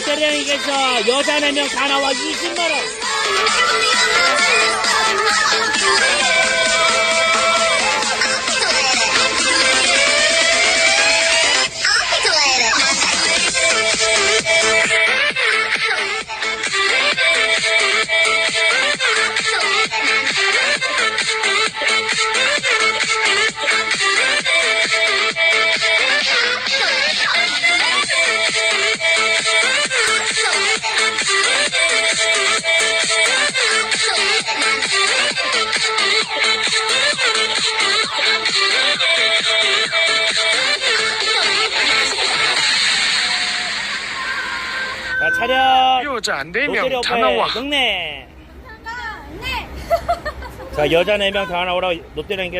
자, 롯데리아에게서 여자 4명 다 나와 20만원. 차렷. 여자 롯데리아 4명 다 나와. 막내. 자, 여자 4명 다 나오라 롯데리아에게